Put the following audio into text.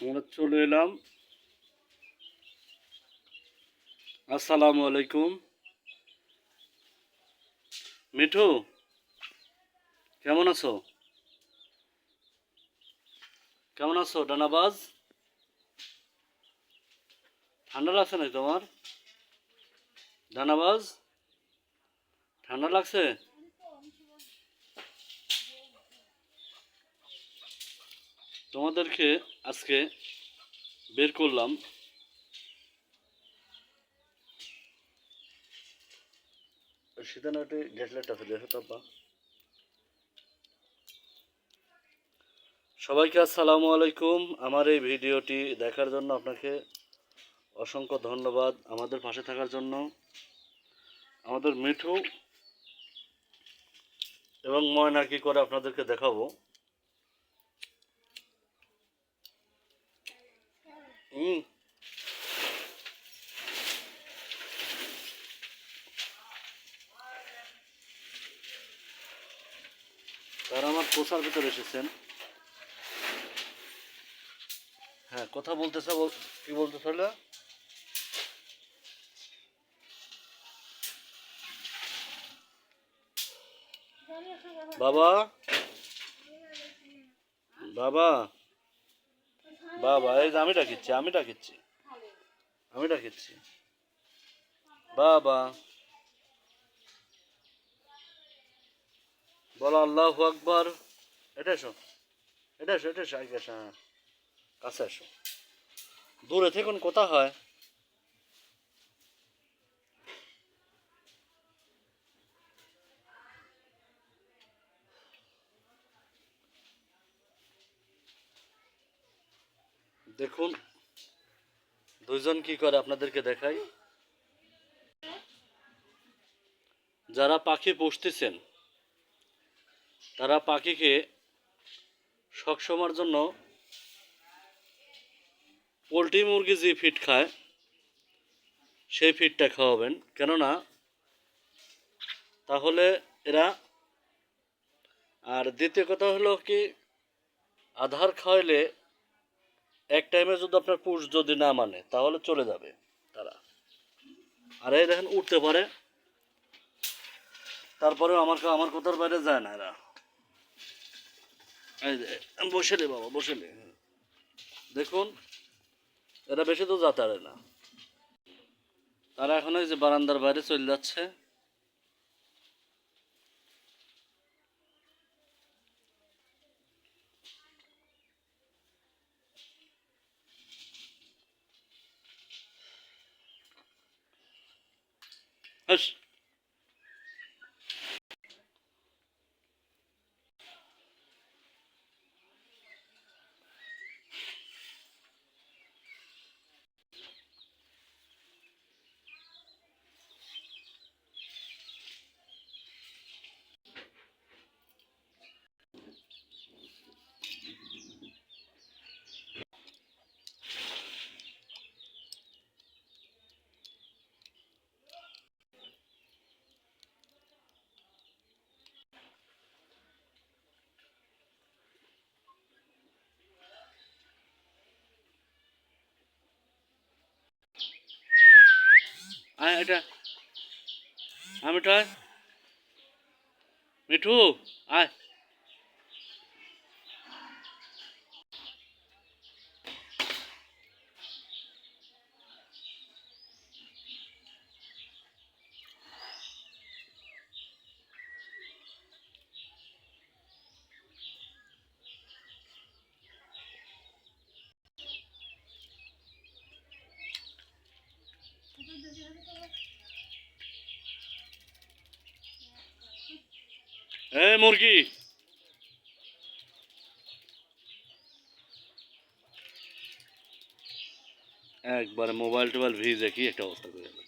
আমরা চলে এলাম। আসসালামু আলাইকুম। মিঠু, কেমন আছো? কেমন আছো, ডানাবাজ? ঠান্ডা লাগছে নাকি তোমার? ডানাবাজ? ঠান্ডা লাগছে? তোমাদেরকে আজকে বের করলাম। সীতানাটি তাপা সবাইকে আসসালামু আলাইকুম। আমার এই ভিডিওটি দেখার জন্য আপনাকে অসংখ্য ধন্যবাদ আমাদের পাশে থাকার জন্য। আমাদের মিঠু এবং ময়না কি করে আপনাদেরকে দেখাবো? হুম তারা আমার পোষার ভিতরে এসেছেন। হ্যাঁ কথা বলতেছে বল- কি বলতে চাইলে বাবা? বাবা? বাবা, এই যে আমি ডাকিচ্ছি আমি ডাকিচ্ছি। আমি ডাকিচ্ছি। বাবা। বলো, আল্লাহ আকবর। এটা এসো। এটা এসো এটা এসো আগে হ্যাঁ। কাছে এসো। দূরে থেকে কোথা হয়? দেখুন, দুইজন কি করে আপনাদেরকে দেখাই। যারা পাখি পুষতেছেন, তারা পাখিকে সবসময়ের জন্য পোলট্রি মুরগি যে ফিট খায়, সেই ফিটটা খাওয়াবেন। কেননা, তাহলে এরা, আর দ্বিতীয় কথা হলো কি, আধার খাওয়াইলে এক টাইমে যদি আপনার পুষ যদি না মানে তাহলে চলে যাবে তারা। আর এই দেখেন, উঠতে পারে। তারপরে আমার আমার কথার বাইরে যায় না এরা। এই বসে রে বাবা, বসে রে দেখুন, এরা বেশি তো যাতারে না। তারা এখন ওই যে বারান্দার বাইরে চলে যাচ্ছে। Hush. এটা। হ্যাঁ মিঠু আয়। মিঠু আয় এই মুরগি একবারে মোবাইল টোবাইল ভিজে কি একটা অবস্থা করে গেল।